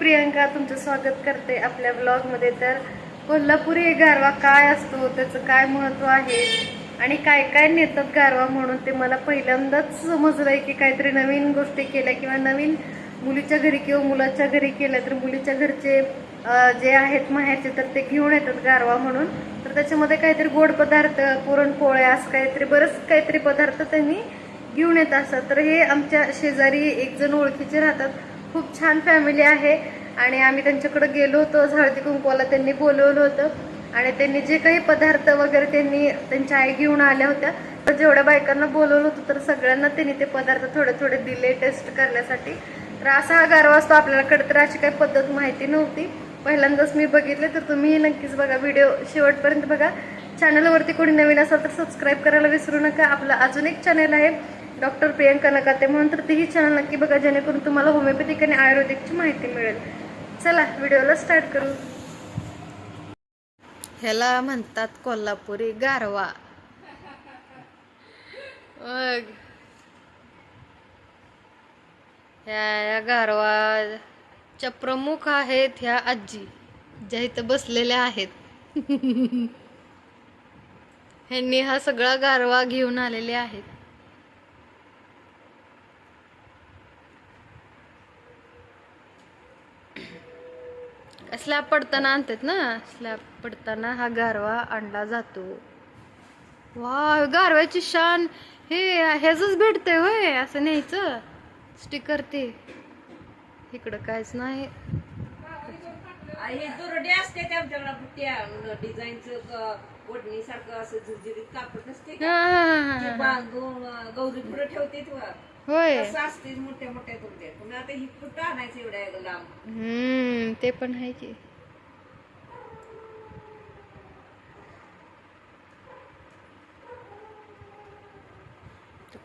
प्रियंका तुमचं स्वागत करते आपल्या ब्लॉगमध्ये तर कोल्हापुरी गारवा काय असतो? त्याचं काय महत्त्व आहे? आणि काय काय नेतात गारवा म्हणून? ते मला पहिल्यांदाच समजलंय की काहीतरी नवीन गोष्टी केल्या किंवा नवीन मुलीच्या घरी किंवा मुलाच्या घरी केल्या तर मुलीच्या घरचे जे आहेत माहेरचे तर ते घेऊन येतात गारवा म्हणून. तर त्याच्यामध्ये काहीतरी गोड पदार्थ पुरणपोळ्या असं काहीतरी बरंच काहीतरी पदार्थ त्यांनी घेऊन येत असतात. तर हे आमच्या शेजारी एक जण ओळखीचे राहतात. खूप छान फॅमिली आहे. आणि आम्ही त्यांच्याकडे गेलो होतो हळदी कुंकवाला त्यांनी बोलवलं होतं. आणि त्यांनी जे काही पदार्थ वगैरे त्यांनी त्यांच्या आई घेऊन आल्या होत्या. तर जेवढ्या बायकांना बोलवलं होतं तर सगळ्यांना त्यांनी ते पदार्थ थोडे थोडे दिले टेस्ट करण्यासाठी. तर असा हा गारवा असतो आपल्याकडे तर अशी काही पद्धत माहिती नव्हती. पहिल्यांदाच मी बघितले तर तुम्ही नक्कीच बघा व्हिडिओ शेवटपर्यंत बघा. चॅनलवरती कोणी नवीन असाल तर सबस्क्राईब करायला विसरू नका. आपलं अजून एक चॅनल आहे डॉक्टर प्रियंका नकाते म्हणून तर तेही चॅनल नक्की बघा जेणेकरून तुम्हाला होमिओपॅथिक आणि आयुर्वेदिकची माहिती मिळेल. चला व्हिडिओला स्टार्ट करू. ह्याला म्हणतात कोल्हापुरी गारवा. मग ह्या या गारवाच्या प्रमुख आहेत ह्या आजी ज्या इथं बसलेल्या आहेत. ह्यांनी हा सगळा गारवा घेऊन आलेले आहेत. स्लॅब पडताना आणतात ना. स्लॅब पडताना हा गारवा आणला जातो. वा गारव्याची शान. हे ह्याच भेटतंय होय असं न्यायचं. स्टिकर ते. इकडं काहीच नाही. हे दुरडे असते ते आमच्याकडे. त्या डिझाईनचं ओढणी सारखं असं झुरझुरीत कापड नसते का? ते. बांधून अं, गौरी पुढे ठेवते होय. तसं असते मोठ्या मोठ्या तुमच्या पुन्हा आता ही कुठं आणायचं एवढ्या लांब हम्म ते पण आहे की.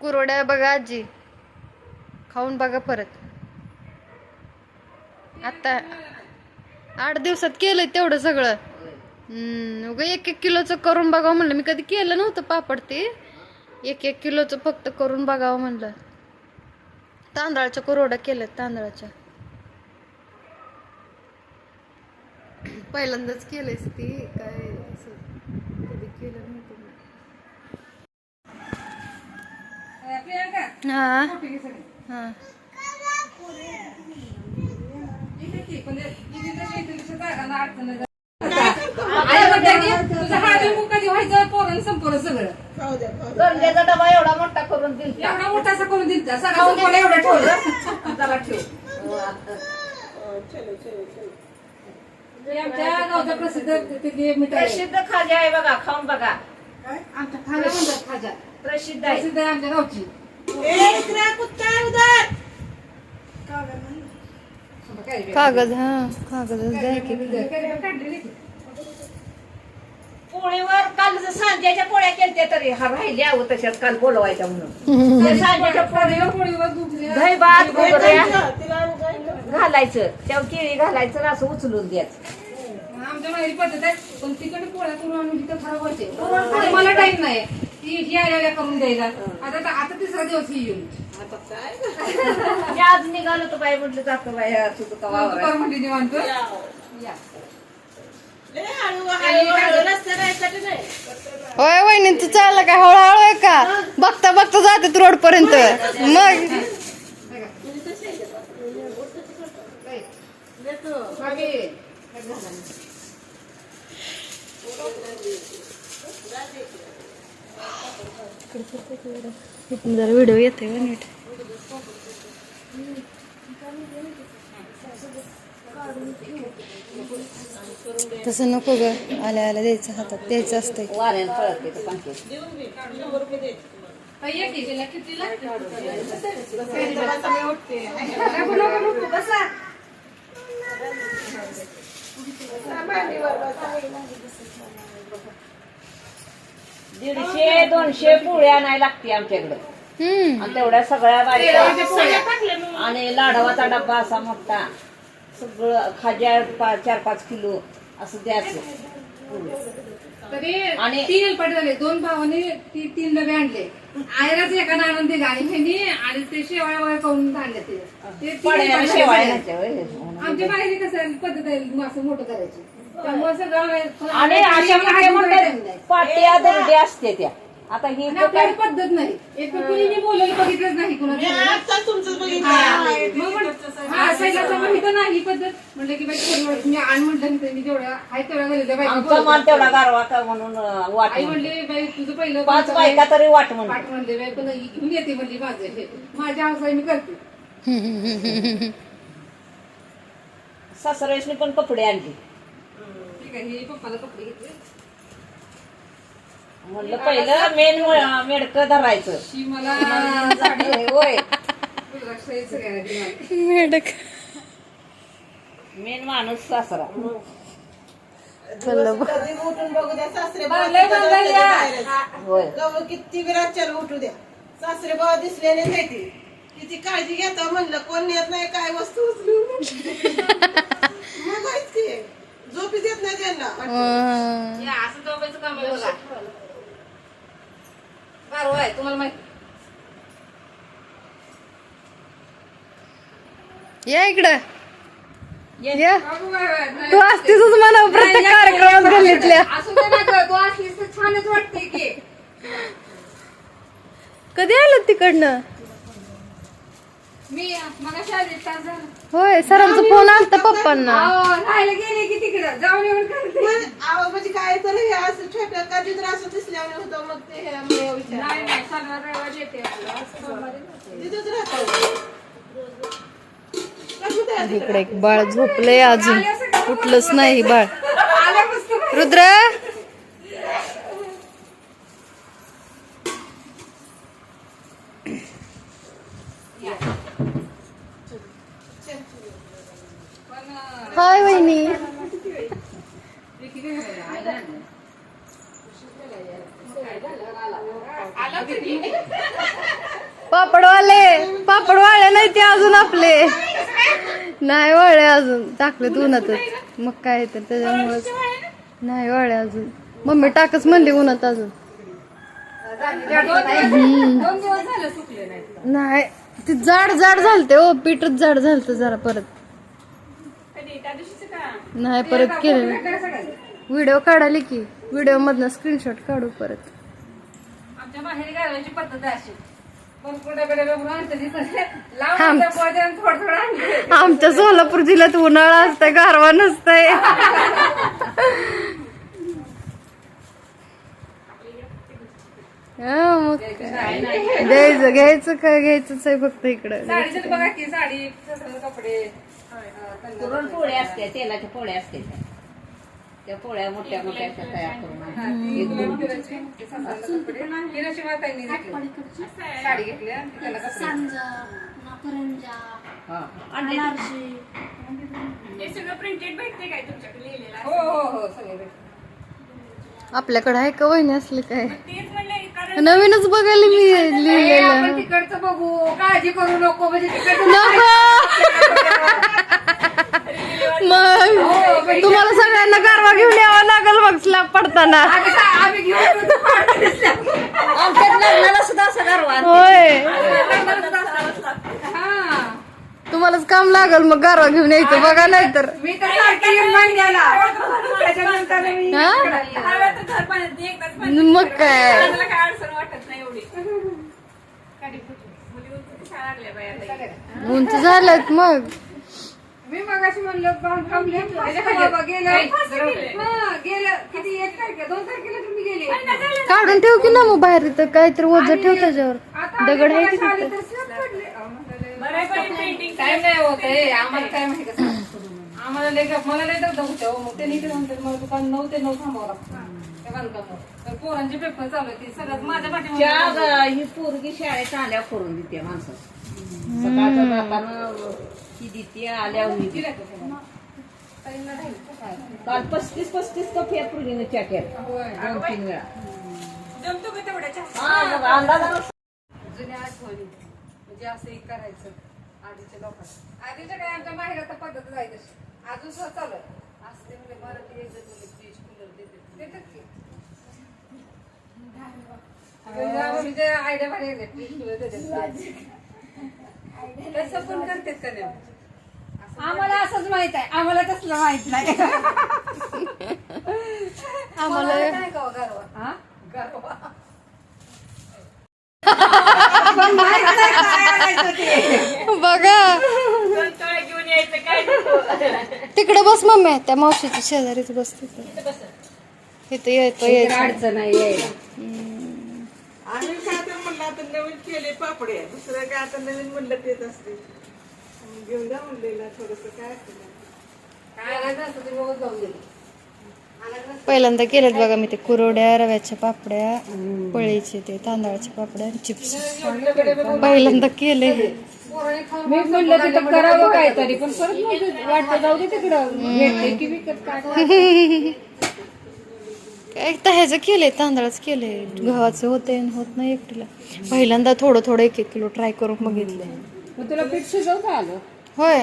कुरवड्या बघा आजी. खाऊन बघा परत. आता आठ दिवसात केलंय तेवढं सगळं. हम्म उगा एक एक किलोचं करून बघावं म्हणलं. मी कधी केलं नव्हतं पापड ते. एक एक किलोचं फक्त करून बघावं म्हणलं. तांदळाच्या कुरोड्या केल्यात तांदळाच्या. पहिल्यांदाच केलंयस ती. काय असं कधी केलं नव्हतं मी. हा. हा. तुझं हळदी कधी व्हायचं? पोरण संपवलं सगळं. गंग्याचा डबा एवढा मोठा करून दिल एवढा मोठासा करून दिल सगळं संपवलं एवढं ठेवलं ठेव हे आमच्या गावचं प्रसिद्ध तिथली मिठाई आहे. प्रसिद्ध खाजा आहे बघा खाऊन बघा आमच्या खाजा म्हणतात खाजा प्रसिद्ध आहे प्रसिद्ध आहे आमच्या गावची काय रे? कागद हा कागदच द्या की काढलेली की. पोळीवर काल जर सांज्याच्या पोळ्या केलत्या तरी हा राहिल्या अहो तशाच काल बोलवायच्या म्हणून. त्या सांज्याच्या पोळीवर पोळीवर दुखली दही भात घालायचं त्यावर केळी घालायचं आणि असं उचलून द्यायचं. आमच्या माहेरी पद्धत आहे पण तिकडे पोळ्या करून आणून तिथं खराब व्हायचे. आता मला टाइम नाही. ती ही आल्या करून द्यायला. आता आता तिसरा दिवस ही येऊन. आज निघालो तर बाई म्हटलं जातो बाई तर कवा म्हणते निवांत. या. होय वहिनींचं चाललं का? हळूहळू आहे का? बघता बघता जाते रोड पर्यंत मग. जरा व्हिडिओ येते नीट तसं नको ग. आल्या आल्या द्यायचं हातात. द्यायचं असतंय. वाऱ्यानं पळत येतं पाणी. दीडशे दोनशे पोळ्या आणायला लागते आमच्याकडं. हम्म. आणि तेवढ्या सगळ्या बायका आणि लाडवाचा डब्बा असा मोठा. सगळं खाज्या पा- चार पाच किलो असं द्यायचं तरी आणि- तीन हेलपाटे झाले दोन भावाने ती तीन डबे आणले. आयराच एका आणून दिले आणि ह्यांनी आणि ते शेवाळ्या वगैरे करून आणले ते. ते. आमच्या बाहेर कसं पद्धत आहे असं मोठं करायची. त्यामुळे सगळं आणि अशा पाट्या असते त्या. आता ही आणि आपल्याकडे पद्धत नाही. एक कुणीने बोलायला बघितलंच नाही हा, पण इथं नाही पद्धत. म्हटलं की बाई. मी आण म्हटलं की मी जेवढ्या आहे तेवढ्या गेले बाई आमचा मान तेवढा गारवा का म्हणून अं, वाट आई म्हणते. म्हणले बाई तुझं पहिलं पाच बायका तरी वाट पाठ म्हणले बाई पण घेऊन येते म्हणली माझं हे. माझ्या हौसा मी करते. सासरेशनी पण कपडे आणले. ठीक आहे हे पप्पाला कपडे घेतले. म्हणलं पहिलं मेन मेडक धरायचं. मला होय हे सगळ्यांना. मेढक मेन माणूस सासरा. चला कधी उठून बघू द्या सासरे बांधलंय, बांधलंय या. होय. गवळ किती विराचार उठू द्या. सासरे बाबा दिसले नाही माहिती किती काळजी घेता म्हणलं कोण नेत नाही काय वस्तू उचलून मग आहेच की. झोपी देत नाही त्यांना. असं झोपायचं काम आहे बघा. गारवा आहे तुम्हाला माहिती? या इकडं. या. तू असतीच म्हणा प्रत्येक कार्यक्रमात गल्लीतल्या असू दे ना गं, तू असलीस तर छानच वाटते की. कधी आलं तिकडनं? मी मग शाळेत तास झाला. होय सरांचा फोन आलता पप्पांना. अहो, राहायला गेले की तिकडं. जाऊन येऊन करते. आवाज म्हणजे काय तर हे असं छोट्या कधी तर असं दिसल्याने होतं मग ते हे मी विचार नाही नाही शनिवार रविवार येते आपलं. असं सोमवारी नसते. तिथंच राहतो कसं ते इकडे एक बाळ झोपलंय अजून. उठलंच नाही बाळ. आल्यापासून रुद्र! पण हाय वहिनी. पापडवाले पापड वाळले नाही ते अजून आपले. नाही वाळे अजून. टाकले उन्हातच मग काय तर त्याच्यामुळेच. नाही वाळे अजून. मम्मी टाकच म्हणली उन्हात अजून. नाही नाही ते जाड जाड झालते ओ पीठच जाड झालत जरा परत. नाही परत केलं. व्हिडिओ काढाली की व्हिडिओ मधनं स्क्रीनशॉट काढू परत. आमच्या माहेरी घालवायची पद्धत आहे अशी. आमच्या सोलापूर जिल्ह्यात उन्हाळा असतंय गारवा नसतंय. हा, मग काय. द्यायचं घ्यायचं काय घ्यायचंच आहे फक्त इकडं. साडीचं बघा की साडी कपडे. पुरण पोळ्या असते तेलाच्या पोळ्या असते त्या. पोळ्या मोठ्या मोठ्या अशा तयार करून. साडी घेतल्या त्याला. हा. हो हो हो सगळे भेटले. आपल्याकडे आहे का वहिनी असले काय नवीनच बघायला मी लिहिलेलं. तिकडचं बघू. काळजी करू नको. म्हणजे तिकडचं नको. मग तुम्हाला सगळ्यांना गारवा घेऊन यावा लागल मग स्लॅब पडताना. लग्नाला सुद्धा असं गारवा. होय. हा. तुम्हालाच काम लागल मग गारवा घेऊन यायचं बघा नाही तर मी तर सारखी येऊन महिन्याला त्याच्यानंतर मी हा? इकडं आली. मग काय? उंच झाल्यात मग. मी मगाशी म्हणलं बांधकाम लय बाबा गेलं. हा, गेलं. किती एक तारखे दोन तारखेला तुम्ही गेले. काढून ठेव की ना मग बाहेर इथं काहीतरी ओझ ठेव त्याच्यावर. दगड आहे की तिथं तर slab पडले. अहो, म्हणाले, टाइम नाही होत आहे आम्हाला काय माहिती कसं आम्हाला गप- मला लय दगदग होते हो. मग ते इकडे म्हणतात मला दुकान नऊ ते नऊ थांबावं लागतं. त्या बांधकामावर. तर पोरांचे पेपर चालू आहे सगळ्यात माझ्या पाठीमागे ही पोरगी शाळेत आल्या करून देते माणसं. सकाळच्या जाताना ती देते आल्यावर देते. ताईंना राहील का काय? काल पस्तीस पस्तीस कप या पोरगीने च्या केला. होय. दोन तीन वेळा. हा, मग अंदाजानं जुन्या आठवणी. म्हणजे असं एक करायचं. आधीच्या लोकांना. आधीच्या काय आमच्या माहेर आता पद्धत आहे तशी. अजून सुद्धा चालू आहे. असते म्हणजे मराठी एक जण म्हणजे फ्रीज कूलर देते देतात. की. म्हणजे आयडिया भारी आहे फ्रीज कूलर देतात. तसं पण करतात का नाही? असं आम्हाला असंच माहीत आहे. आम्हाला तसलं माहीत नाही. आम्हाला काय गाव गारवा हा गारवा पण माहीत नाही काय आणायचं ते. बघा. तिकडे बस मम्मी. त्या मावशीच्या शेजारीच बस तिकडे इथं येतो अडचण आम्ही काय तर म्हणलं आता नवीन केले पापडे. दुसरं काय आता नवीन म्हणलं तेच असते. घेऊन जा म्हणलेलं थोडस काय असतं. काय जाऊन गेलो पहिल्यांदा केलेत बघा मी ते कुरोड्या रव्याच्या पापड्या पळीचे ते तांदळाच्या पापड्या चिप्स. पहिल्यांदा केले. मी म्हणलं तिथं करावं काहीतरी पण परत वाटतं जाऊ दे तिकडं. भेटते की विकत काय एकदा ह्याचं केले तांदळाचं केले गव्हाचे होते आणि होत नाही एकटीला. पहिल्यांदा थोडं थोडं एक एक किलो ट्राय करून बघितले मग तुला पीठ शिजवता आलं? होय?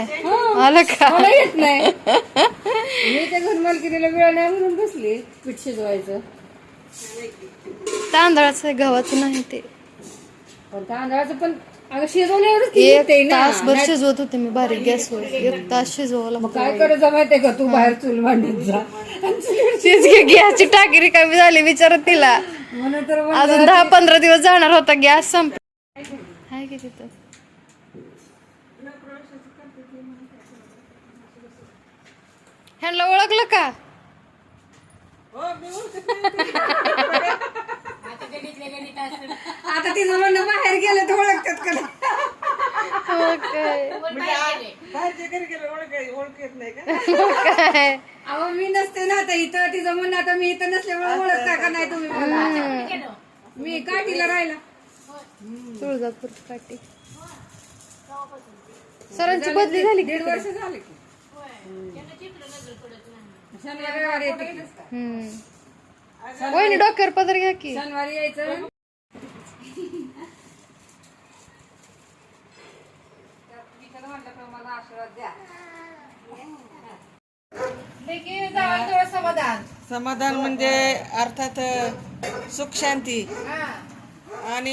आलं का? मला येत नाही. मी त्या घर मालकीला वेळ नाही म्हणून बसली पीठ शिजवायचं. तांदळाचं गव्हाचं नाही ते. पण तांदळाचं पण अगं शिजवण्यावरच ती एक येते ना. तासभर शिजवत होते मी बारीक गॅसवर एक तास मग काय करायचं माहितीये का? तू बाहेर चूल मांडत जा. तेच की गॅसची टाकी रिकामी झाली विचारत तिला. म्हणून तर मग अजून दहा पंधरा दिवस जाणार होता गॅस संप आहे की तिथं? ह्यांना ओळखलं का? आता तिचं म्हणणं बाहेर गेलं तर ओळखतात का? हो अहो मी नसते ना आता इथं तिचं म्हणणं आता मी इथं नसल्यामुळे ओळखता का नाही तुम्ही मला? मी काठीला राहिला. तुळजापूर काठी. सरांची बदली झाली दीड वर्ष झाले की. शनिवारी रविवारी येते की. हम्म. वहिनी डोक्यावर पदर घ्या की. शनिवारी यायचं. मला आशीर्वाद द्या समाधान. समाधान म्हणजे अर्थात सुख शांती. आणि